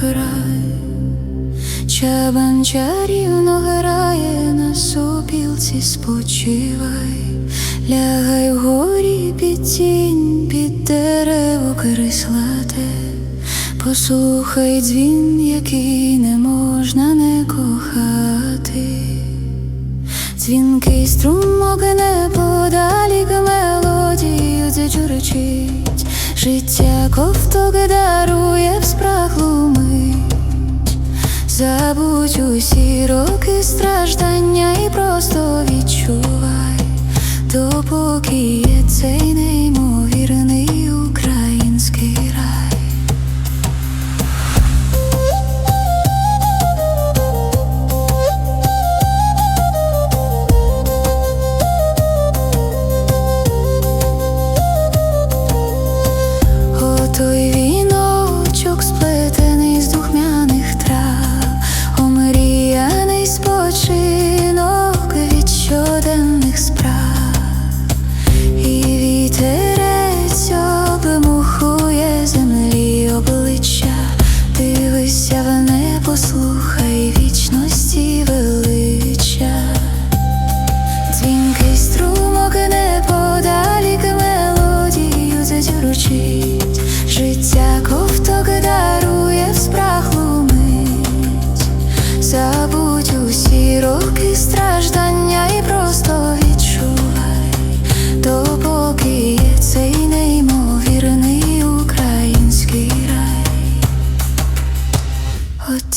край, чабан чарівно грає на сопілці, спочивай, лягай вгорі під тінь, під дерево крислате, послухай дзвін, який не можна не кохати. Дзвінкий струмок неподалік мелодію дзюрчить, життя ковток дарує в спраглу мить. Забудь усі роки страждання і просто відчувай, допоки є цей неймовірний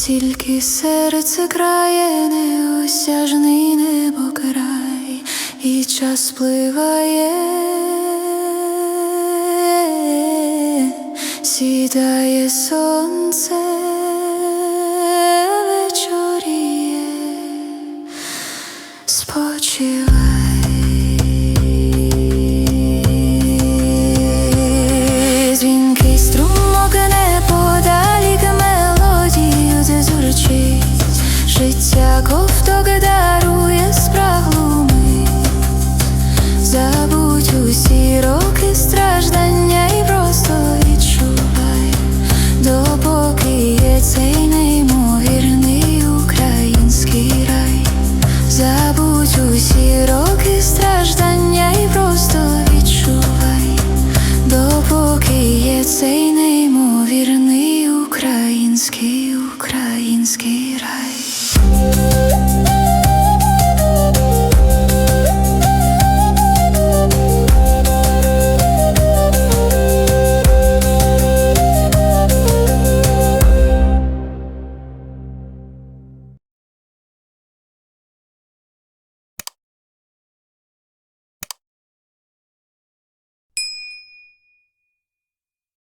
Тільки серце крає, неосяжний небо край, і час пливає, сідає сонце, вечоріє, спочиває. Життя ковток дарує спраглу мить Забудь усі роки страждання і просто відчувай, допоки є цей неймовірний український рай, забудь усі роки страждання і просто відчувай, допоки є цей неймовірний український український рай. you